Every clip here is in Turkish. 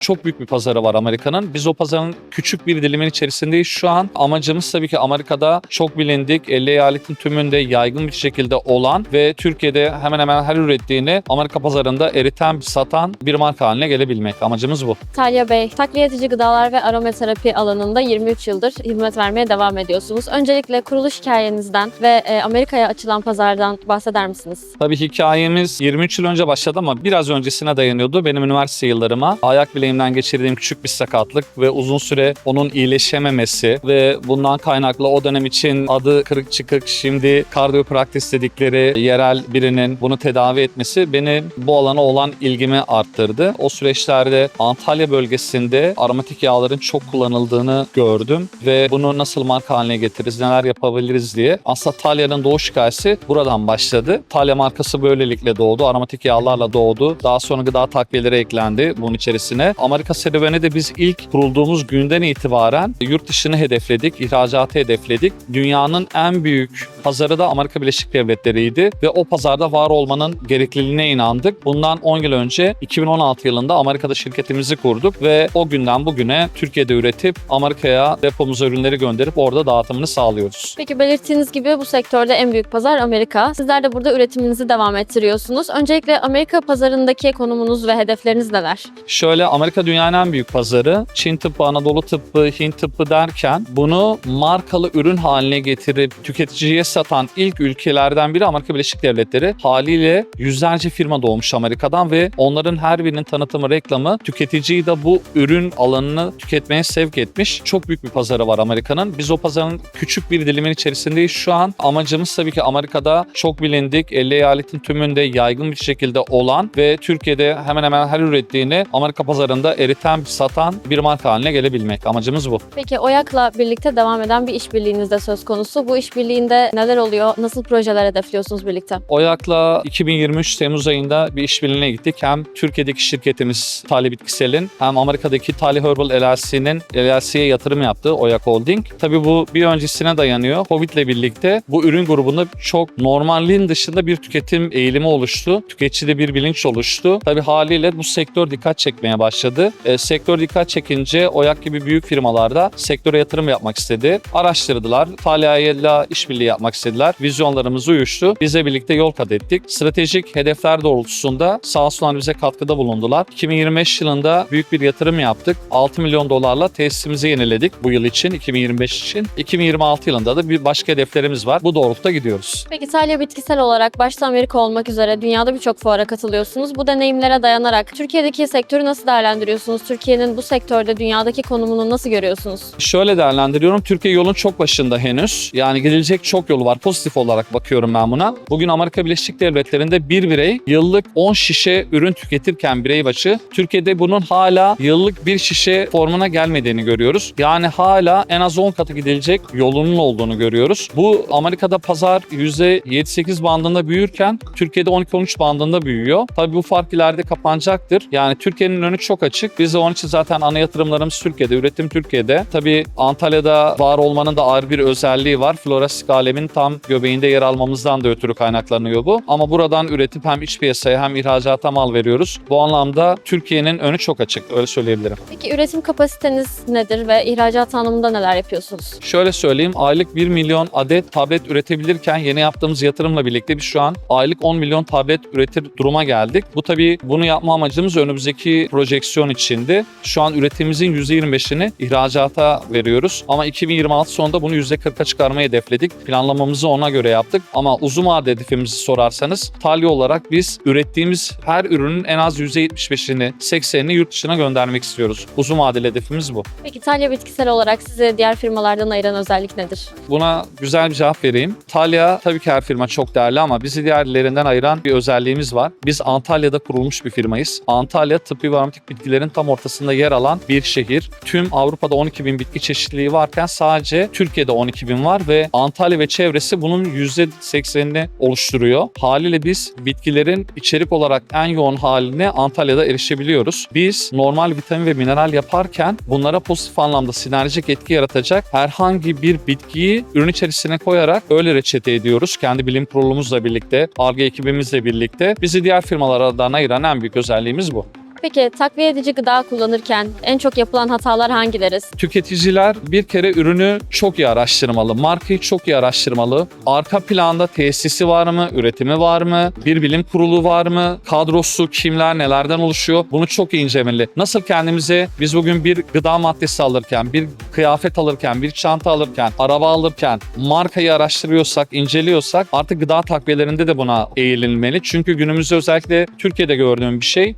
Çok büyük bir pazarı var Amerika'nın. Biz o pazarın küçük bir dilimin içerisindeyiz şu an. Amacımız tabii ki Amerika'da çok bilindik, 50 eyaletin tümünde yaygın bir şekilde olan ve Türkiye'de hemen hemen her ürettiğini Amerika pazarında eriten, satan bir marka haline gelebilmek. Amacımız bu. Talya Bey, takviye edici gıdalar ve aromaterapi alanında 23 yıldır hizmet vermeye devam ediyorsunuz. Öncelikle kuruluş hikayenizden ve e, Amerika'ya açılan pazardan bahseder misiniz? Tabii hikayemiz 23 yıl önce başladı ama biraz öncesine dayanıyordu. Benim üniversite yıllarıma ayak bileğimden geçirdiğim küçük bir sakatlık ve uzun süre onun iyileşememesi ve bundan kaynaklı o dönem için adı kırık çıkık şimdi kardiyopraktis dedikleri yerel birinin bunu tedavi etmesi beni bu alana olan ilgimi arttırdı. O süreçlerde Antalya bölgesinde aromatik yağların çok kullanıldığını gördüm ve bunu nasıl marka haline getiririz, neler yapabiliriz diye. Aslında Talya'nın doğuş hikayesi buradan başladı. Talya markası böylelikle doğdu. Aromatik yağlarla doğdu. Daha sonra gıda takviyeleri eklendi bunun içerisine. Amerika serüveni de biz ilk kurulduğumuz günden itibaren yurt dışını hedefledik, ihracatı hedefledik. Dünyanın en büyük pazarı da Amerika Birleşik Devletleri'ydi ve o pazarda var olmanın gerekliliğine inandık. Bundan 10 yıl önce 2016 yılında Amerika'da şirketimizi kurduk ve o günden bugüne Türkiye'de üretip Amerika'ya depomuza ürünleri gönderip orada dağıtımını sağlıyoruz. Peki belirttiğiniz gibi bu sektörde en büyük pazar Amerika. Sizler de burada üretiminizi devam ettiriyorsunuz. Öncelikle Amerika pazarındaki konumunuz ve hedefleriniz neler? Şöyle Amerika dünyanın en büyük pazarı. Çin tıbbı, Anadolu tıbbı, Hint tıbbı derken bunu markalı ürün haline getirip tüketiciye satan ilk ülkelerden biri Amerika Birleşik Devletleri. Haliyle yüzlerce firma doğmuş Amerika'dan ve onların her birinin tanıtımı, reklamı tüketiciyi de bu ürün alanını tüketmeye sevk etmiş. Çok büyük bir pazarı var Amerika'nın. Biz o pazarın küçük bir dilimin içerisindeyiz şu an. Amacımız tabii ki Amerika'da çok bilindik, 50 eyaletin tümünde yaygın bir şekilde olan ve Türkiye'de hemen hemen her ürettiğini Amerika pazarında eriten, satan bir marka haline gelebilmek. Amacımız bu. Peki OYAK'la birlikte devam eden bir işbirliğiniz de söz konusu. Bu işbirliğinde neler oluyor? Nasıl projeler hedefliyorsunuz birlikte? OYAK'la 2023 Temmuz ayında bir işbirliğine gittik. Hem Türkiye'deki şirketimiz Tali Bitkisel'in hem Amerika'daki Tali Herbal LLC'nin LLC'ye yatırım yaptığı OYAK Holding. Tabii bu bir öncesine dayanıyor. Covid'le birlikte bu ürün grubunda çok normalin dışında bir tüketim eğilimi oluştu. Tüketicide bir bilinç oluştu. Tabii haliyle bu sektör dikkat çekmeye başladı. E, sektör dikkat çekince OYAK gibi büyük firmalarda sektöre yatırım yapmak istedi. Araştırdılar. Talya'yla işbirliği yapmak istediler. Vizyonlarımız uyuştu. Bizle birlikte yol kat ettik. Stratejik hedefler doğrultusunda sağ olsunlar bize katkıda bulundular. 2025 yılında büyük bir yatırım yaptık. 6 milyon dolarla tesisimizi yeniledik bu yıl için, 2025 için. 2026 yılında da bir başka hedeflerimiz var. Bu doğrultuda gidiyoruz. Peki Talya bitkisel olarak başta Amerika olmak üzere dünyada birçok fuara katılıyorsunuz. Bu deneyimlere dayanarak Türkiye'deki sektörü nasıl değerlendiriyorsunuz? Türkiye'nin bu sektörde dünyadaki konumunu nasıl görüyorsunuz? Şöyle değerlendiriyorum. Türkiye yolun çok başında henüz. Yani gidilecek çok yolu var. Pozitif olarak bakıyorum ben buna. Bugün Amerika Birleşik Devletleri'nde bir birey yıllık 10 şişe ürün tüketirken birey başı Türkiye'de bunun hala yıllık bir şişe formuna gelmediğini görüyoruz. Yani hala en az 10 katı gidilecek yolunun olduğunu görüyoruz. Bu Amerika'da pazar %7-8 bandında büyürken Türkiye'de 12-13 bandında büyüyor. Tabii bu fark ileride kapanacaktır. Yani Türkiye'nin önü çok açık. Biz de onun için zaten ana yatırımlarımız Türkiye'de, üretim Türkiye'de. Tabii Antalya'da var olmanın da ayrı bir özelliği var. Floristik alemin tam göbeğinde yer almamızdan da ötürü kaynaklanıyor bu. Ama buradan üretip hem iç piyasaya hem ihracata mal veriyoruz. Bu anlamda Türkiye'nin önü çok açık. Öyle söyleyebilirim. Peki üretim kapasiteniz nedir ve ihracat anlamında neler yapıyorsunuz? Şöyle söyleyeyim aylık 1 milyon adet tablet üretebilirken yeni yaptığımız yatırımla birlikte biz şu an aylık 10 milyon tablet üretir duruma geldik. Bu tabii bunu yapma amacımız önümüzdeki projeksiyon içindi. Şu an üretimimizin %25'ini ihracata veriyoruz. Ama 2026 sonunda bunu %40'a çıkarmayı hedefledik. Planlamamızı ona göre yaptık. Ama uzun vade hedefimizi sorarsanız Talya olarak biz ürettiğimiz her ürünün en az %75'ini, 80'ini yurt dışına göndermek istiyoruz. Uzun vadeli hedefimiz bu. Peki Talya bitkisel olarak sizi diğer firmalardan ayıran özellik nedir? Buna güzel bir cevap vereyim. Talya tabii ki her firma çok değerli ama bizi diğerlerinden ayıran bir özelliğimiz var. Biz Antalya'da kurulmuş bir firmayız. Antalya tıbbi ve aromatik bitkilerin tam ortasında yer alan bir şehir. Tüm Avrupa'da 12 bin bitki çeşitliliği varken sadece Türkiye'de 12 bin var ve Antalya ve çevresi bunun %80'ini oluşturuyor. Haliyle biz bitkilerin içerik olarak en yoğun haline Antalya'da erişebiliyoruz. Biz normal vitamin ve mineral yaparken bunlara pozitif anlamda sinerjik etki yaratacak herhangi bir bitkiyi ürün içerisine koyarak öyle reçete ediyoruz. Kendi bilim kurulumuzla birlikte, ARGE ekibimizle birlikte. Bizi diğer firmalardan ayıran en büyük özelliğimiz bu. Peki takviye edici gıda kullanırken en çok yapılan hatalar hangileri? Tüketiciler bir kere ürünü çok iyi araştırmalı, markayı çok iyi araştırmalı. Arka planda tesisi var mı, üretimi var mı, bir bilim kurulu var mı, kadrosu kimler, nelerden oluşuyor bunu çok iyi incelemeli. Nasıl kendimize biz bugün bir gıda maddesi alırken, bir kıyafet alırken, bir çanta alırken, araba alırken markayı araştırıyorsak, inceliyorsak artık gıda takviyelerinde de buna eğilinmeli. Çünkü günümüzde özellikle Türkiye'de gördüğüm bir şey.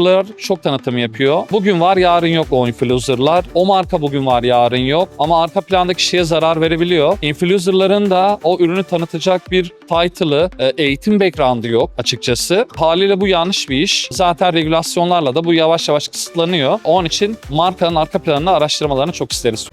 Influencer'lar çok tanıtım yapıyor. Bugün var yarın yok o influencer'lar. O marka bugün var yarın yok. Ama arka planda kişiye zarar verebiliyor. Influencer'ların da o ürünü tanıtacak bir title'ı, e, eğitim background'ı yok açıkçası. Haliyle bu yanlış bir iş. Zaten regülasyonlarla da bu yavaş yavaş kısıtlanıyor. Onun için markanın arka planını araştırmalarını çok isteriz.